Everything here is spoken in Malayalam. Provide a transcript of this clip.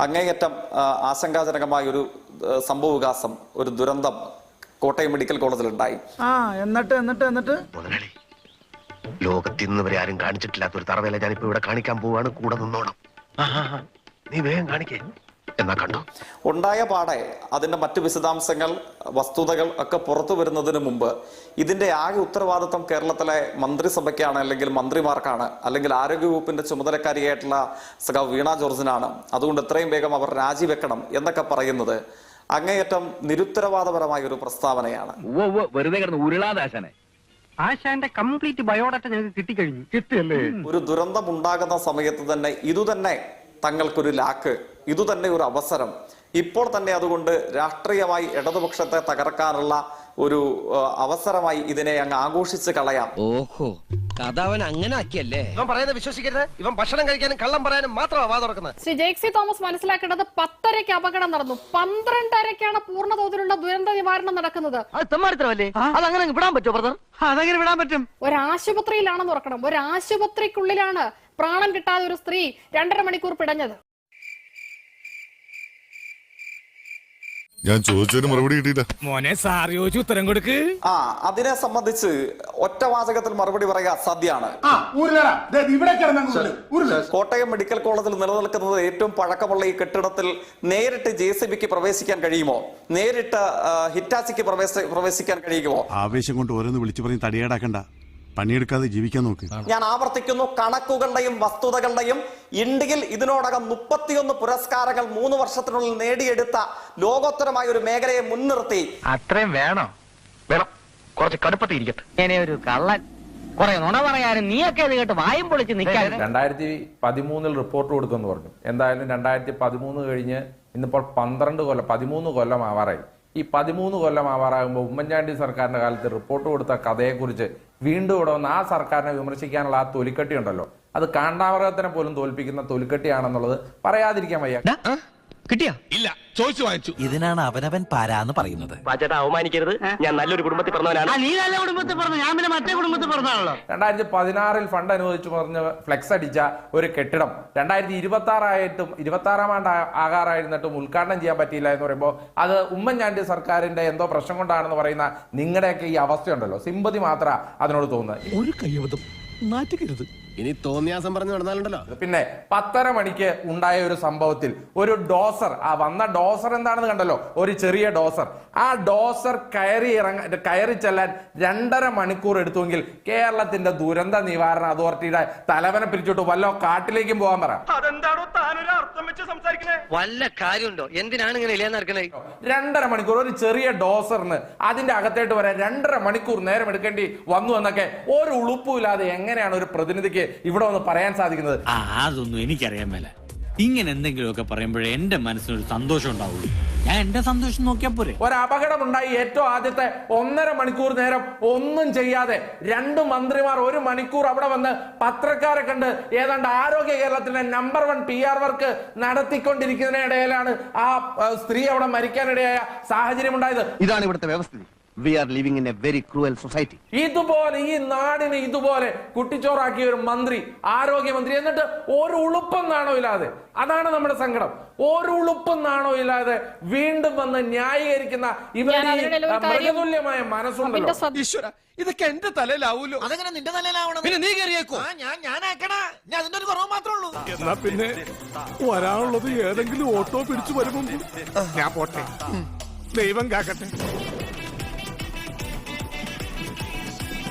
അങ്ങേയറ്റം ആശങ്കാജനകമായ ഒരു സംഭവവികാസം ഒരു ദുരന്തം കോട്ടയം മെഡിക്കൽ കോളേജിലുണ്ടായി. ആ എന്നിട്ട് എന്നിട്ട് എന്നിട്ട്? മുതലാളി ലോകത്തിൽ നിന്ന് വരെ ആരും കാണിച്ചിട്ടില്ലാത്ത ഒരു തറവേല ഞാനിപ്പോ ഇവിടെ കാണിക്കാൻ പോവാണ്. കൂടെ നിന്നോണം. നീ വേഗം കാണിക്കേ. എന്നാ കണ്ടു? ഉണ്ടായ പാടെ അതിന്റെ മറ്റു വിശദാംശങ്ങൾ വസ്തുതകൾ ഒക്കെ പുറത്തു വരുന്നതിന് മുമ്പ് ഇതിന്റെ ആകെ ഉത്തരവാദിത്വം കേരളത്തിലെ മന്ത്രിസഭയ്ക്കാണ് അല്ലെങ്കിൽ മന്ത്രിമാർക്കാണ് അല്ലെങ്കിൽ ആരോഗ്യവകുപ്പിന്റെ ചുമതലക്കാരിയായിട്ടുള്ള സഖാവ് വീണ ജോർജിനാണ്. അതുകൊണ്ട് എത്രയും വേഗം അവർ രാജിവെക്കണം എന്നൊക്കെ പറയുന്നത് അങ്ങേയറ്റം നിരുത്തരവാദപരമായ ഒരു പ്രസ്താവനയാണ്. വെറുതെ കിടന്ന് ഉരുളാദാശനെ ആശാന്റെ കംപ്ലീറ്റ് ബയോഡാറ്റ ഞങ്ങൾക്ക് കിട്ടിക്കഴിഞ്ഞു. കിട്ടിയല്ലേ ഒരു ദുരന്തം ഉണ്ടാകുന്ന സമയത്ത് തന്നെ ഇതുതന്നെ തങ്ങൾക്കൊരു ലാക്ക്. ഇതുതന്നെ ഒരു അവസരം. ഇപ്പോൾ തന്നെ അതുകൊണ്ട് രാഷ്ട്രീയമായി ഇടതുപക്ഷത്തെ തകർക്കാനുള്ള ഒരു അവസരമായി ഇതിനെ അങ്ങ് ആഘോഷിച്ച് കളയാം. ഓഹോ കഥ അവൻ അങ്ങനെ ആക്കിയല്ലേ? ഇവൻ പറയുന്നത് വിശ്വസിക്കരുത്. ഇവൻ ഭക്ഷണം കഴിക്കാനും കള്ളം പറയാനും മാത്രമാണ് വാ തുറക്കുന്നത്. ശ്രീ ജേക്സി തോമസ് മനസ്സിലാക്കേണ്ടത് പത്തരയ്ക്ക് അപകടം നടന്നു. പന്ത്രണ്ടരയ്ക്കാണ് പൂർണ തോതിലുള്ള ദുരന്ത നിവാരണം നടക്കുന്നത്. അതങ്ങനെ അങ്ങനെ വിടാൻ പറ്റുമോ ബ്രദർ? അതങ്ങനെ വിടാൻ പറ്റും. ഒരു ആശുപത്രിയിലാണെന്ന് ഉറക്കണം. ഒരു ആശുപത്രിക്കുള്ളിലാണ് പ്രാണൻ കിട്ടാതെ ഒരു സ്ത്രീ രണ്ടര മണിക്കൂർ പിടഞ്ഞത്. ഞാൻ ചോദിച്ചതിന് മറുപടി കിട്ടിയില്ല. മോനെ സാർ ചോദിച്ചു ഉത്തരം കൊടുക്ക്. ആ അതിനെ സംബന്ധിച്ച് ഒറ്റ വാചകത്തിൽ മറുപടി പറയുക സദ്യയാണ് കോട്ടയം മെഡിക്കൽ കോളേജിൽ നിലനിൽക്കുന്നത് ഏറ്റവും പഴക്കമുള്ള ഈ കെട്ടിടത്തിൽ നേരിട്ട് ജെ സി ബിക്ക് പ്രവേശിക്കാൻ കഴിയുമോ? നേരിട്ട് ഹിറ്റാസിക്ക് പ്രവേശിക്കാൻ കഴിയുമോ? ആവേശം കൊണ്ട് ഓരോന്ന് വിളിച്ചു പറഞ്ഞ് തടിയേടാക്കണ്ട. പണിയെടുക്കാതെ ജീവിക്കാൻ നോക്ക്. ഞാൻ ആവർത്തിക്കുന്നു കണക്കുകളുടെയും വസ്തുതകളുടെയും ഇന്ത്യയിൽ ഇതിനോടകം മുപ്പത്തിയൊന്ന് പുരസ്കാരങ്ങൾ മൂന്ന് വർഷത്തിനുള്ളിൽ നേടിയെടുത്ത ലോകോത്തരമായ ഒരു മേഖലയെ മുൻനിർത്തി. അത്രയും വേണോ. വേണം. കുറച്ച് കടുപ്പത്തിരിക്കട്ടെ ഒരു കള്ളൻ കുറെ നുണ പറയാനും നീയൊക്കെ ഇത് കേട്ട് വായും പൊളിച്ച് നിൽക്കാൻ. രണ്ടായിരത്തി പതിമൂന്നിൽ റിപ്പോർട്ട് കൊടുക്കുമെന്ന് പറഞ്ഞു. എന്തായാലും രണ്ടായിരത്തി പതിമൂന്ന് കഴിഞ്ഞ് ഇന്നിപ്പോൾ പന്ത്രണ്ട് കൊല്ലം പതിമൂന്ന് കൊല്ലം ആവാറായി. ഈ പതിമൂന്ന് കൊല്ലം ആവാറാകുമ്പോൾ ഉമ്മൻചാണ്ടി സർക്കാരിന്റെ കാലത്ത് റിപ്പോർട്ട് കൊടുത്ത കഥയെക്കുറിച്ച് വീണ്ടും ഇവിടെ ആ സർക്കാരിനെ വിമർശിക്കാനുള്ള ആ തൊലിക്കട്ടി ഉണ്ടല്ലോ. അത് കാണ്ടാമൃഗത്തിനെ പോലും തോൽപ്പിക്കുന്ന തൊലിക്കട്ടിയാണെന്നുള്ളത് പറയാതിരിക്കാൻ വയ്യ. കിട്ടിയാ? ഇല്ല ചോദിച്ചു വാങ്ങിച്ചു. ഇതിനാണ് അവനവൻ പാരാന്ന് പറയുന്നത്. പാച്ചേട്ടാ അവമാനിക്കരുത്. ഞാൻ നല്ലൊരു കുടുംബത്തിൽ പറഞ്ഞവനാണ് നീ നല്ല കുടുംബത്തിൽ പറഞ്ഞു ഞാൻ പിന്നെ മറ്റേ കുടുംബത്തിൽ പറഞ്ഞാണല്ലോ രണ്ടായിരത്തി പതിനാറിൽ ഫണ്ട് അനുവദിച്ചു പറഞ്ഞ ഫ്ലെക്സ് അടിച്ച ഒരു കെട്ടിടം. രണ്ടായിരത്തി ഇരുപത്തി ആറായിട്ടും ഇരുപത്തി ആറാം ആണ്ട് ആകാറായിരുന്നിട്ടും ഉദ്ഘാടനം ചെയ്യാൻ പറ്റിയില്ല എന്ന് പറയുമ്പോൾ അത് ഉമ്മൻചാണ്ടി സർക്കാരിന്റെ എന്തോ പ്രശ്നം കൊണ്ടാണെന്ന് പറയുന്ന നിങ്ങളുടെയൊക്കെ ഈ അവസ്ഥയുണ്ടല്ലോ. സിമ്പതി മാത്ര അതിനോട് തോന്നുന്നത്. ഒരു കയ്യബദ്ധം. നാറ്റുകരുത്. ഇനി തോന്നിയാസം പറഞ്ഞു നടന്നാലുണ്ടല്ലോ. പിന്നെ പത്തര മണിക്ക് ഉണ്ടായ ഒരു സംഭവത്തിൽ ഒരു ഡോസർ ആ വന്ന ഡോസർ എന്താണെന്ന് കണ്ടല്ലോ? ഒരു ചെറിയ ഡോസർ. ആ ഡോസർ കയറി ഇറങ്ങ കയറി ചെല്ലാൻ രണ്ടര മണിക്കൂർ എടുത്തുവെങ്കിൽ കേരളത്തിന്റെ ദുരന്ത നിവാരണ അതോറിറ്റിയുടെ തലവനെ പിരിച്ചിട്ട് വല്ലോ കാട്ടിലേക്കും പോകാൻ പറ. വല്ല കാര്യമുണ്ടോ? എന്തിനാണ് ഇങ്ങനെ ഇല്ലാന്ന് നടക്കണേ? രണ്ടര മണിക്കൂർ ഒരു ചെറിയ ഡോസറിന് അതിന്റെ അകത്തേട്ട് വരാൻ രണ്ടര മണിക്കൂർ നേരം എടുക്കേണ്ടി വന്നു എന്നൊക്കെ ഒരു ഉളുപ്പുമില്ലാതെ എങ്ങനെയാണ് ഒരു പ്രതിനിധിക്ക് ഇവിടെ വന്ന് പറയാൻ സാധിക്കുന്നത്? ആ അതൊന്നും എനിക്കറിയാൻ മേല. ഇങ്ങനെ എന്തെങ്കിലുമൊക്കെ പറയുമ്പോഴേ എന്റെ മനസ്സിനൊരു സന്തോഷം ഉണ്ടാവുള്ളൂ. ഞാൻ എന്റെ സന്തോഷം നോക്കിയാ പോരെ. ഒരു അപകടമുണ്ടായി ഏറ്റവും ആദ്യത്തെ ഒന്നര മണിക്കൂർ നേരം ഒന്നും ചെയ്യാതെ രണ്ട് മന്ത്രിമാർ ഒരു മണിക്കൂർ അവിടെ വന്ന് പത്രക്കാരെ കണ്ട് ഏതാണ്ട് ആരോഗ്യ കേരളത്തിന്റെ number one P R work നടത്തിക്കൊണ്ടിരിക്കുന്നതിനിടയിലാണ് ആ ആ, സ്ത്രീ അവിടെ മരിക്കാനിടയായ സാഹചര്യം ഉണ്ടായത് ഇതാണ് ഇവിടുത്തെ വ്യവസ്ഥിതി. We are living in a very cruel society ഇതുപോലെ ഈ നാടിനെ ഇതുപോലെ കുട്ടിച്ചോറാക്കിയ ഒരു മന്ത്രി ആരോഗ്യമന്ത്രി എന്നിട്ട് ഒരു ഉളുപ്പം നാണോ ഇല്ലാതെ. അതാണ് നമ്മുടെ സങ്കടം. ഒരു ഉളുപ്പം നാണോ ഇല്ലാതെ വീണ്ടും വന്ന് ന്യായീകരിക്കുന്ന മൃഗതുല്യമായ മനസ്സുണ്ടല്ലോ. ഇതൊക്കെ എന്റെ തലയിലാവൂലോ? അതെങ്ങനെ നിന്റെ തലയിലാവണം. പിന്നെ നീ കയറിയേക്കോ ഞാൻ ഞാൻ ആക്കണ ഞാൻ അതിന്റെ ഒരു കുറവ് മാത്രമേ ഉള്ളൂ. എന്നാ പിന്നെ വരാനുള്ളത് ഏതെങ്കിലും ഓട്ടോ പിടിച്ചു വരുമ്പോ ഞാൻ പോട്ടെ. ദൈവം കാക്കട്ടെ.